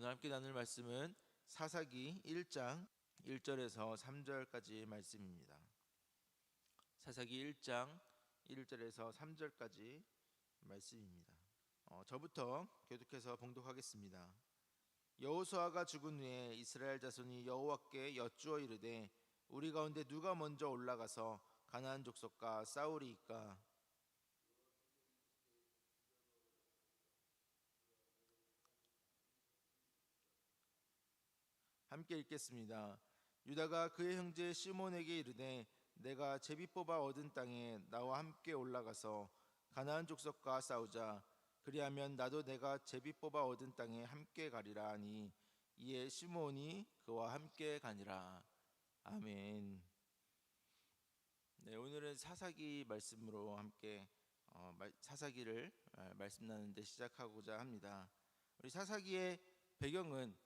오늘 함께 나눌 말씀은 사사기 1장 1절에서 3절까지 말씀입니다. 사사기 1장 1절에서 3절까지 말씀입니다. 어, 저부터 계속해서 봉독하겠습니다. 여호수아가 죽은 후에 이스라엘 자손이 여호와께 여쭈어 이르되 우리 가운데 누가 먼저 올라가서 가나안 족속과 싸우리이까 함께 읽겠습니다. 유다가 그의 형제 시몬에게 이르되 내가 제비 뽑아 얻은 땅에 나와 함께 올라가서 가나안 족속과 싸우자 그리하면 나도 내가 제비 뽑아 얻은 땅에 함께 가리라 하니 이에 시몬이 그와 함께 가니라 아멘. 네 오늘은 사사기 말씀으로 함께 어, 말- 사사기를 어, 말씀 나누는데 시작하고자 합니다. 우리 사사기의 배경은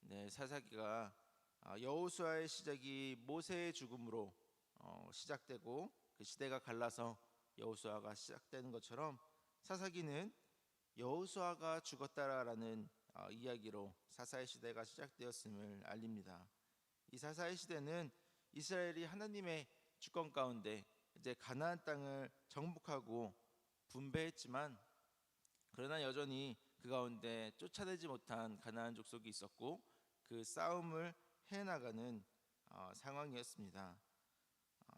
네, 사사기가 아, 여호수아의 시작이 모세의 죽음으로 어, 시작되고 그 시대가 갈라서 여호수아가 시작되는 것처럼 사사기는 여호수아가 죽었다라는 어, 이야기로 사사의 시대가 시작되었음을 알립니다. 이 사사의 시대는 이스라엘이 하나님의 주권 가운데 이제 가나안 땅을 정복하고 분배했지만 그러나 여전히 그 가운데 쫓아내지 못한 가나안 족속이 있었고 그 싸움을 해 나가는 어, 상황이었습니다. 어,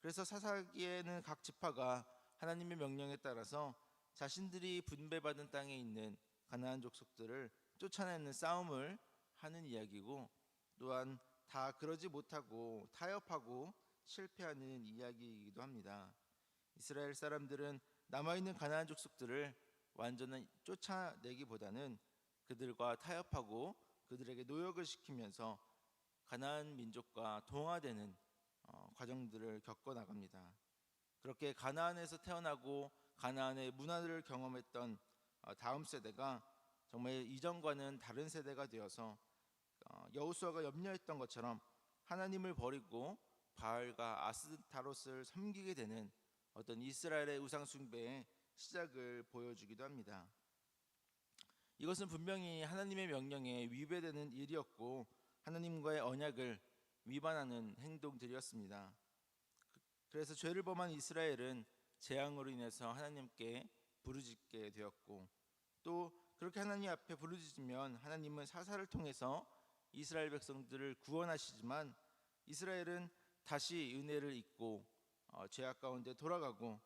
그래서 사사기에는 각 지파가 하나님의 명령에 따라서 자신들이 분배받은 땅에 있는 가나안 족속들을 쫓아내는 싸움을 하는 이야기고 또한 다 그러지 못하고 타협하고 실패하는 이야기이기도 합니다. 이스라엘 사람들은 남아 있는 가나안 족속들을 완전히 쫓아내기보다는 그들과 타협하고 그들에게 노역을 시키면서 가나안 민족과 동화되는 어, 과정들을 겪어 나갑니다. 그렇게 가나안에서 태어나고 가나안의 문화를 경험했던 어, 다음 세대가 정말 이전과는 다른 세대가 되어서 어, 여호수아가 염려했던 것처럼 하나님을 버리고 바알과 아스타롯을 섬기게 되는 어떤 이스라엘의 우상 숭배의 시작을 보여주기도 합니다. 이것은 분명히 하나님의 명령에 위배되는 일이었고 하나님과의 언약을 위반하는 행동들이었습니다. 그- 그래서 죄를 범한 이스라엘은 재앙으로 인해서 하나님께 부르짖게 되었고 또 그렇게 하나님 앞에 부르짖으면 하나님은 사사를 통해서 이스라엘 백성들을 구원하시지만 이스라엘은 다시 은혜를 잊고 어, 죄악 가운데 돌아가고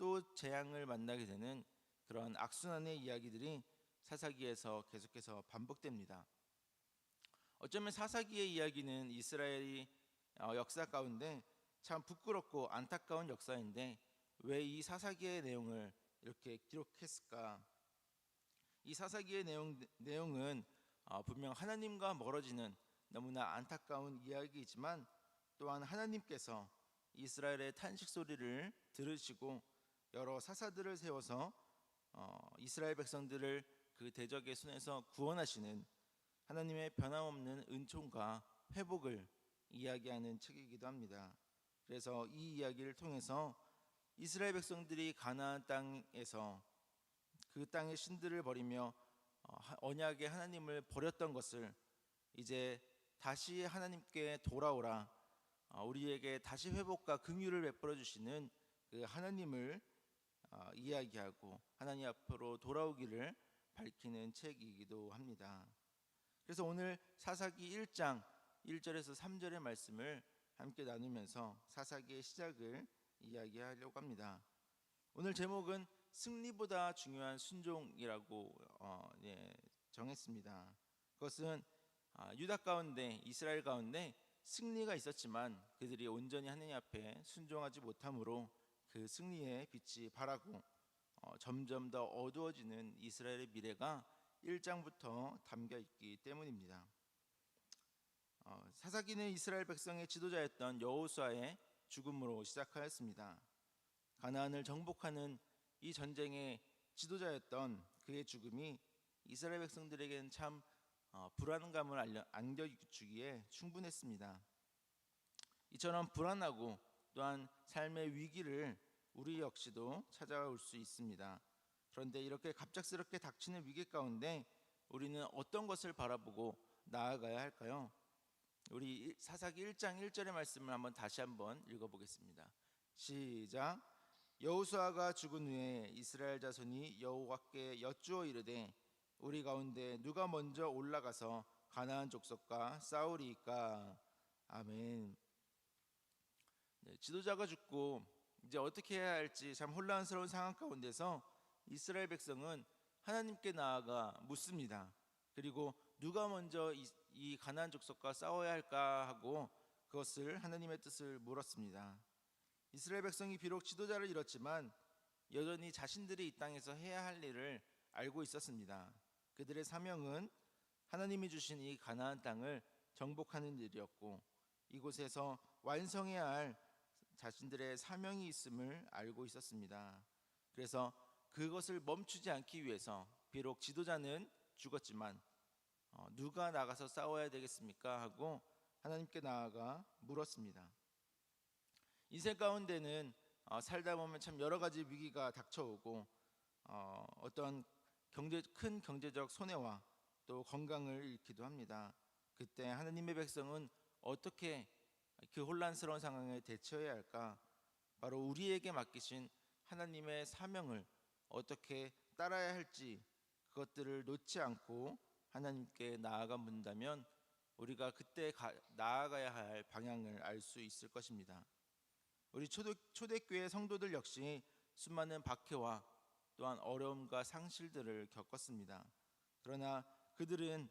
또 재앙을 만나게 되는 그런 악순환의 이야기들이 사사기에서 계속해서 반복됩니다. 어쩌면 사사기의 이야기는 이스라엘이 어, 역사 가운데 참 부끄럽고 안타까운 역사인데 왜 이 사사기의 내용을 이렇게 기록했을까? 이 사사기의 내용 내용은 어, 분명 하나님과 멀어지는 너무나 안타까운 이야기이지만 또한 하나님께서 이스라엘의 탄식 소리를 들으시고 여러 사사들을 세워서 어, 이스라엘 백성들을 그 대적의 손에서 구원하시는 하나님의 변함없는 은총과 회복을 이야기하는 책이기도 합니다. 그래서 이 이야기를 통해서 이스라엘 백성들이 가나안 땅에서 그 땅의 신들을 버리며 어, 하- 언약의 하나님을 버렸던 것을 이제 다시 하나님께 돌아오라 어, 우리에게 다시 회복과 긍휼을 베풀어 주시는 그 하나님을 어, 이야기하고 하나님 앞으로 돌아오기를 밝히는 책이기도 합니다. 그래서 오늘 사사기 1장 1절에서 3절의 말씀을 함께 나누면서 사사기의 시작을 이야기하려고 합니다. 오늘 제목은 승리보다 중요한 순종이라고 어, 예, 정했습니다. 그것은 아, 유다 가운데 이스라엘 가운데 승리가 있었지만 그들이 온전히 하나님 앞에 순종하지 못함으로 그 승리의 빛이 바라고 어, 점점 더 어두워지는 이스라엘의 미래가 1장부터 담겨 있기 때문입니다. 어, 사사기는 이스라엘 백성의 지도자였던 여호수아의 죽음으로 시작하였습니다. 가나안을 정복하는 이 전쟁의 지도자였던 그의 죽음이 이스라엘 백성들에게는 참 어, 불안감을 안겨주기에 충분했습니다. 이처럼 불안하고 또한 삶의 위기를 우리 역시도 찾아올 수 있습니다. 그런데 이렇게 갑작스럽게 닥치는 위기 가운데 우리는 어떤 것을 바라보고 나아가야 할까요? 우리 일- 사사기 1장 1절의 말씀을 한번 다시 한번 읽어보겠습니다. 시작. 여호수아가 죽은 후에 이스라엘 자손이 여호와께 여쭈어 이르되 우리 가운데 누가 먼저 올라가서 가나안 족속과 싸우리이까 아멘. 네, 지도자가 죽고 이제 어떻게 해야 할지 참 혼란스러운 상황 가운데서 이스라엘 백성은 하나님께 나아가 묻습니다. 그리고 누가 먼저 이, 이 가나안 족속과 싸워야 할까 하고 그것을 하나님의 뜻을 물었습니다. 이스라엘 백성이 비록 지도자를 잃었지만 여전히 자신들이 이 땅에서 해야 할 일을 알고 있었습니다. 그들의 사명은 하나님이 주신 이 가나안 땅을 정복하는 일이었고 이곳에서 완성해야 할 자신들의 사명이 있음을 알고 있었습니다. 그래서 그것을 멈추지 않기 위해서 비록 지도자는 죽었지만 어, 누가 나가서 싸워야 되겠습니까? 하고 하나님께 나아가 물었습니다. 인생 가운데는 어, 살다 보면 참 여러 가지 위기가 닥쳐오고 어, 어떤 경제 큰 경제적 손해와 또 건강을 잃기도 합니다. 그때 하나님의 백성은 어떻게 그 혼란스러운 상황에 대처해야 할까? 바로 우리에게 맡기신 하나님의 사명을 어떻게 따라야 할지 그것들을 놓지 않고 하나님께 나아가 묻는다면 우리가 그때 가, 나아가야 할 방향을 알 수 있을 것입니다. 우리 초대, 초대교회 성도들 역시 수많은 박해와 또한 어려움과 상실들을 겪었습니다. 그러나 그들은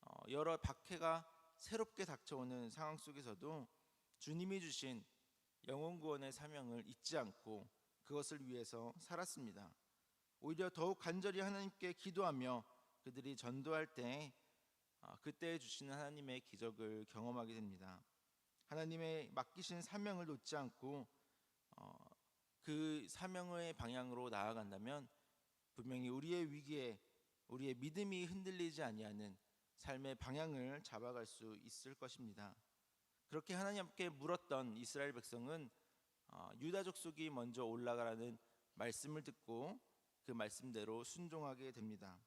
어, 여러 박해가 새롭게 닥쳐오는 상황 속에서도 주님이 주신 영혼 구원의 사명을 잊지 않고 그것을 위해서 살았습니다. 오히려 더욱 간절히 하나님께 기도하며 그들이 전도할 때 아, 그때 주시는 하나님의 기적을 경험하게 됩니다. 하나님의 맡기신 사명을 놓지 않고 어, 그 사명의 방향으로 나아간다면 분명히 우리의 위기에 우리의 믿음이 흔들리지 아니하는 삶의 방향을 잡아갈 수 있을 것입니다. 그렇게 하나님께 물었던 이스라엘 백성은 어, 유다 족 속이 먼저 올라가라는 말씀을 듣고 그 말씀대로 순종하게 됩니다.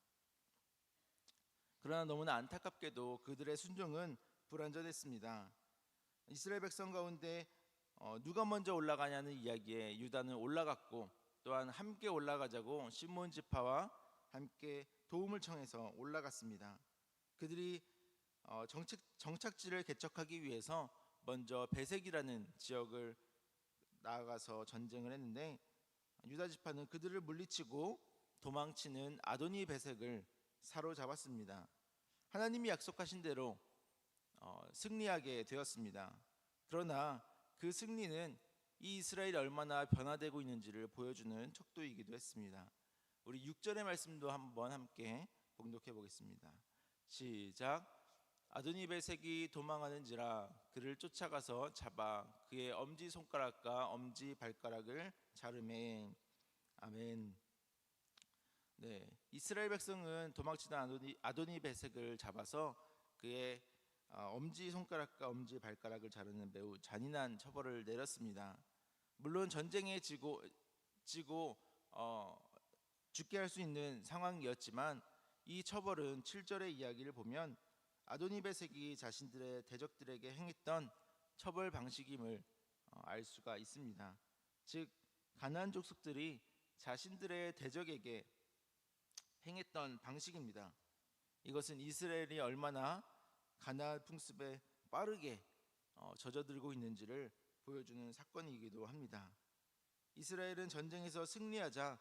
그러나 너무나 안타깝게도 그들의 순종은 불완전했습니다. 이스라엘 백성 가운데 어, 누가 먼저 올라가냐는 이야기에 유다는 올라갔고 또한 함께 올라가자고 시몬 지파와 함께 도움을 청해서 올라갔습니다. 그들이 어, 정책, 정착 지를 개척하기 위해서 먼저 베색이라는 지역을 나아가서 전쟁을 했는데 유다 지파는 그들을 물리치고 도망치는 아도니 베색을 사로잡았습니다. 하나님이 약속하신 대로 어, 승리하게 되었습니다. 그러나 그 승리는 이 이스라엘이 얼마나 변화되고 있는지를 보여주는 척도이기도 했습니다. 우리 6절의 말씀도 한번 함께 봉독해 보겠습니다. 시작. 아도니 베색이 도망하는지라 그를 쫓아가서 잡아 그의 엄지 손가락과 엄지 발가락을 자르매 아멘. 네, 이스라엘 백성은 도망치던 아도니, 아도니 베색을 잡아서 그의 어, 엄지 손가락과 엄지 발가락을 자르는 매우 잔인한 처벌을 내렸습니다. 물론 전쟁에 지고 지고 어, 죽게 할 수 있는 상황이었지만 이 처벌은 7절의 이야기를 보면 아도니베색이 자신들의 대적들에게 행했던 처벌 방식임을 어, 알 수가 있습니다. 즉 가나안 족속들이 자신들의 대적에게 행했던 방식입니다. 이것은 이스라엘이 얼마나 가나안 풍습에 빠르게 어, 젖어들고 있는지를 보여주는 사건이기도 합니다. 이스라엘은 전쟁에서 승리하자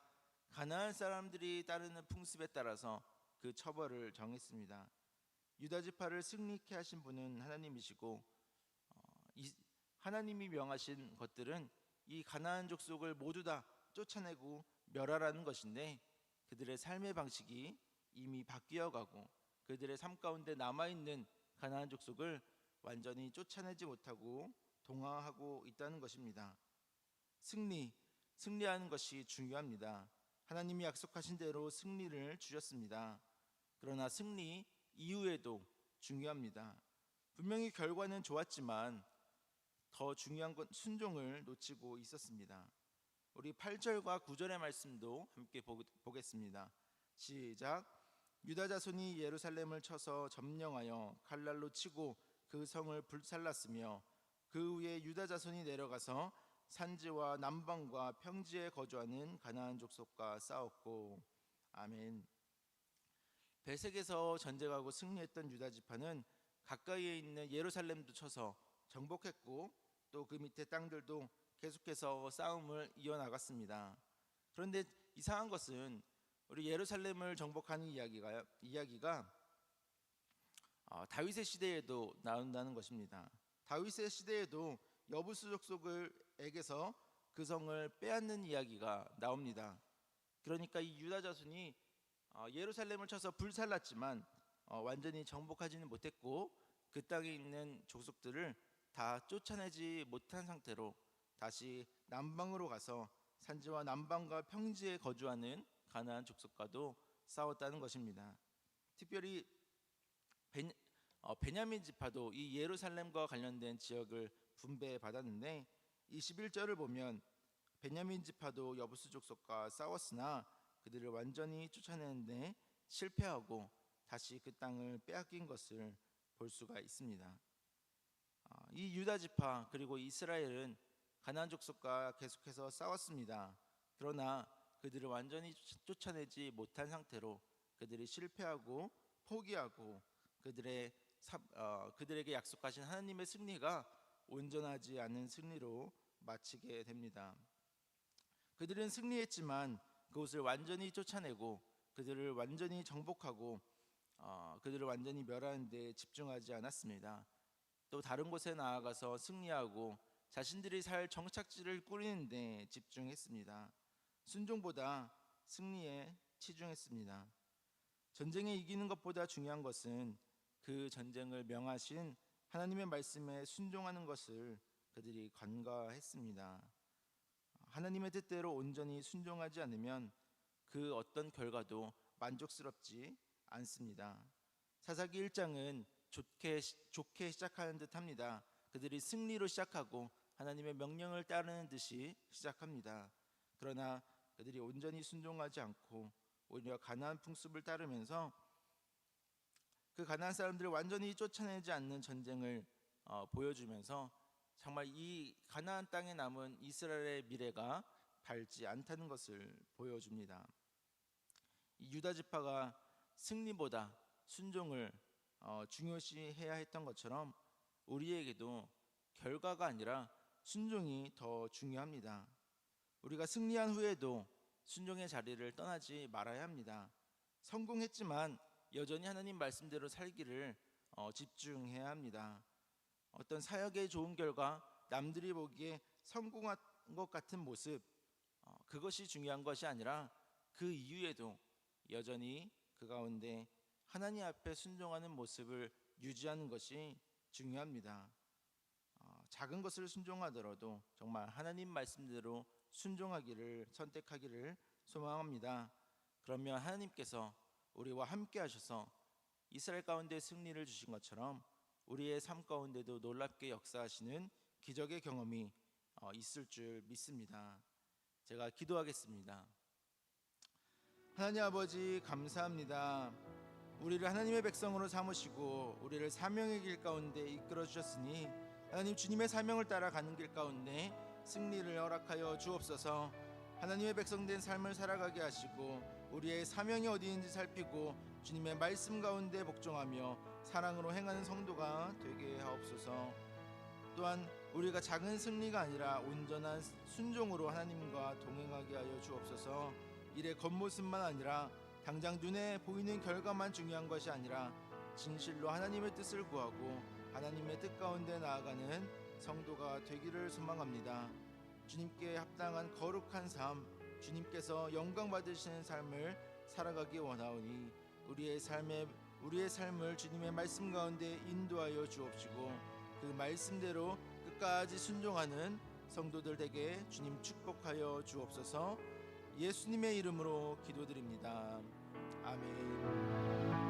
가나안 사람들이 따르는 풍습에 따라서 그 처벌을 정했습니다. 유다 지파를 승리케 하신 분은 하나님이시고 어, 이, 하나님이 명하신 것들은 이 가나안 족속을 모두 다 쫓아내고 멸하라는 것인데 그들의 삶의 방식이 이미 바뀌어 가고 그들의 삶 가운데 남아 있는 가나안 족속을 완전히 쫓아내지 못하고 동화하고 있다는 것입니다. 승리, 승리하는 것이 중요합니다. 하나님이 약속하신 대로 승리를 주셨습니다. 그러나 승리 이후에도 중요합니다. 분명히 결과는 좋았지만 더 중요한 건 순종을 놓치고 있었습니다. 우리 8절과 9절의 말씀도 함께 보겠습니다. 시작. 유다 자손이 예루살렘을 쳐서 점령하여 칼날로 치고 그 성을 불살랐으며 그 후에 유다 자손이 내려가서 산지와 남방과 평지에 거주하는 가나안 족속과 싸웠고 아멘. 베색에서 전쟁하고 승리했던 유다 지파는 가까이에 있는 예루살렘도 쳐서 정복했고 또 그 밑에 땅들도 계속해서 싸움을 이어나갔습니다. 그런데 이상한 것은 우리 예루살렘을 정복하는 이야기가 이야기가 어, 다윗의 시대에도 나온다는 것입니다. 다윗의 시대에도 여부수 족 속을에게서 그 성을 빼앗는 이야기가 나옵니다. 그러니까 이 유다 자손이 어, 예루살렘을 쳐서 불살랐지만 어, 완전히 정복하지는 못했고 그 땅에 있는 족속들을 다 쫓아내지 못한 상태로 다시 남방으로 가서 산지와 남방과 평지에 거주하는 가나안 족속과도 싸웠다는 것입니다. 특별히 베, 어, 베냐민 지파도 이 예루살렘과 관련된 지역을 분배해 받았는데 21절을 보면 베냐민 지파도 여부수 족속과 싸웠으나 그들을 완전히 쫓아내는데 실패하고 다시 그 땅을 빼앗긴 것을 볼 수가 있습니다. 아, 이 유다 지파 그리고 이스라엘은 가나안 족속과 계속해서 싸웠습니다. 그러나 그들을 완전히 쫓아내지 못한 상태로 그들이 실패하고 포기하고 그들의 어, 그들에게 약속하신 하나님의 승리가 온전하지 않은 승리로 마치게 됩니다. 그들은 승리했지만 그곳을 완전히 쫓아내고 그들을 완전히 정복하고 어, 그들을 완전히 멸하는 데 집중하지 않았습니다. 또 다른 곳에 나아가서 승리하고 자신들이 살 정착지를 꾸리는 데 집중했습니다. 순종보다 승리에 치중했습니다. 전쟁에 이기는 것보다 중요한 것은 그 전쟁을 명하신 하나님의 말씀에 순종하는 것을 그들이 간과했습니다. 하나님의 뜻대로 온전히 순종하지 않으면 그 어떤 결과도 만족스럽지 않습니다. 사사기 1장은 좋게 좋게 시작하는 듯 합니다. 그들이 승리로 시작하고 하나님의 명령을 따르는 듯이 시작합니다. 그러나 그들이 온전히 순종하지 않고 오히려 가나안 풍습을 따르면서 그 가나안 사람들을 완전히 쫓아내지 않는 전쟁을 어, 보여주면서 정말 이 가나안 땅에 남은 이스라엘의 미래가 밝지 않다는 것을 보여줍니다. 이 유다 지파가 승리보다 순종을 어, 중요시해야 했던 것처럼 우리에게도 결과가 아니라 순종이 더 중요합니다. 우리가 승리한 후에도 순종의 자리를 떠나지 말아야 합니다. 성공했지만 여전히 하나님 말씀대로 살기를 어, 집중해야 합니다. 어떤 사역의 좋은 결과, 남들이 보기에 성공한 것 같은 모습, 어, 그것이 중요한 것이 아니라 그 이후에도 여전히 그 가운데 하나님 앞에 순종하는 모습을 유지하는 것이 중요합니다. 어, 작은 것을 순종하더라도 정말 하나님 말씀대로 순종하기를 선택하기를 소망합니다. 그러면 하나님께서 우리와 함께 하셔서 이스라엘 가운데 승리를 주신 것처럼 우리의 삶 가운데도 놀랍게 역사하시는 기적의 경험이 어, 있을 줄 믿습니다. 제가 기도하겠습니다. 하나님 아버지 감사합니다. 우리를 하나님의 백성으로 삼으시고 우리를 사명의 길 가운데 이끌어 주셨으니 하나님 주님의 사명을 따라 가는 길 가운데 승리를 허락하여 주옵소서. 하나님의 백성된 삶을 살아가게 하시고 우리의 사명이 어디인지 살피고 주님의 말씀 가운데 복종하며 사랑으로 행하는 성도가 되게 하옵소서. 또한 우리가 작은 승리가 아니라 온전한 순종으로 하나님과 동행하게 하여 주옵소서. 일의 겉모습만 아니라 당장 눈에 보이는 결과만 중요한 것이 아니라 진실로 하나님의 뜻을 구하고 하나님의 뜻 가운데 나아가는 성도가 되기를 소망합니다. 주님께 합당한 거룩한 삶, 주님께서 영광 받으시는 삶을 살아가기 원하오니 우리의 삶에 우리의 삶을 주님의 말씀 가운데 인도하여 주옵시고 그 말씀대로 끝까지 순종하는 성도들 에게 주님 축복하여 주옵소서. 예수님의 이름으로 기도드립니다. 아멘.